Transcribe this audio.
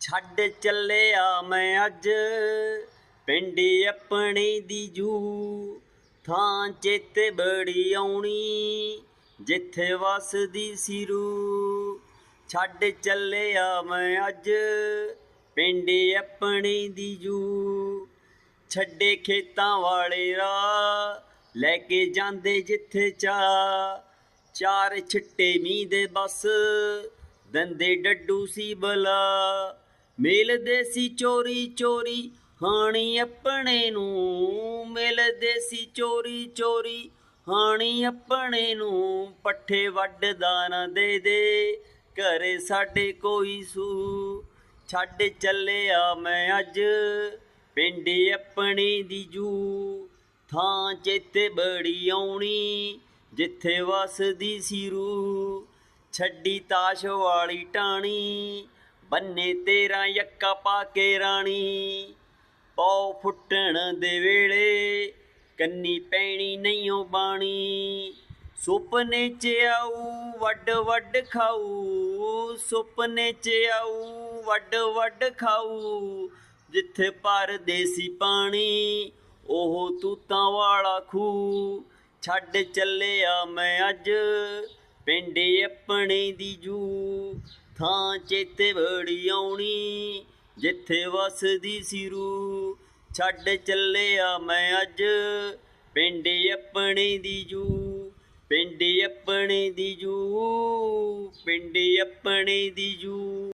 ਛੱਡ ਚੱਲਿਆ ਮੈਂ ਅੱਜ। ਪਿੰਡ ਆਪਣੇ ਦੀ ਜੂ, ਥਾਂ ਚੇਤੇ ਬੜੀ ਆਉਣੀ, ਜਿੱਥੇ ਵਸਦੀ ਸੀ ਰੂ ਛੱਡ ਚੱਲਿਆ ਮੈਂ ਅੱਜ, ਪਿੰਡ ਆਪਣੇ ਦੀ ਜੂ। ਛੱਡੇ ਖੇਤਾਂ ਵਾਲੇ ਰਾਹ, ਲੈ ਕੇ ਜਾਂਦੇ ਜਿੱਥੇ ਚਾ ਚਾਰ ਛਿੱਟੇ ਮੀਂਹ ਦੇ ਬਸ, ਦੰਦੇ ਡੱਡੂ ਸੀ ਬਲਾ। ਮਿਲਦੇ ਸੀ ਚੋਰੀ ਚੋਰੀ, ਹਾਣੀ ਆਪਣੇ ਨੂੰ। ਮਿਲਦੇ ਸੀ ਚੋਰੀ ਚੋਰੀ, ਹਾਣੀ ਆਪਣੇ ਨੂੰ। ਪੱਠੇ ਵੱਢਦਾ ਨਾ ਦੇ ਦੇ, ਘਰੇ ਸਾਡੇ ਕੋਈ ਸੂ। ਛੱਡ ਚੱਲਿਆ ਮੈਂ ਅੱਜ, ਪਿੰਡ ਆਪਣੀ ਦੀ ਜੂ। ਥਾਂ ਚੇਤੇ ਬੜੀ ਆਉਣੀ, ਜਿੱਥੇ ਵਸਦੀ ਸੀ ਰੂ ਛੱਡੀ ਤਾਸ਼ ਵਾਲੀ ਟਾਣੀ ਬੰਨੇ ਤੇਰਾ ਯੱਕਾ ਪਾ ਕੇ ਰਾਣੀ। ਪੌ ਫੁੱਟਣ ਦੇ ਵੇਲੇ ਕੰਨੀ ਪੈਣੀ ਨਹੀਂਓ ਬਾਣੀ। ਸੁਪਨੇ ਚ ਆਊ, ਵੱਡ ਵੱਡ ਖਾਊ। ਸੁਪਨੇ ਚ ਆਊ, ਵੱਡ ਵੱਡ ਖਾਊ। ਜਿੱਥੇ ਪਰਦੇਸੀ ਪਾਣੀ, ਉਹ ਤੂਤਾਂ ਵਾਲਾ ਖੂ ਛੱਡ ਚੱਲਿਆ ਮੈਂ ਅੱਜ, ਪਿੰਡੇ ਆਪਣੇ ਦੀ ਜੂ। ਥਾਂ ਚੇਤੇ ਬੜੀ ਆਉਣੀ, ਜਿੱਥੇ ਵਸਦੀ ਸੀ ਰੂ ਛੱਡ ਚੱਲਿਆ ਮੈਂ ਅੱਜ, ਪਿੰਡ ਆਪਣੇ ਦੀ ਜੂ, ਪਿੰਡ ਆਪਣੇ ਦੀ ਜੂ, ਪਿੰਡ ਆਪਣੇ ਦੀ ਜੂ।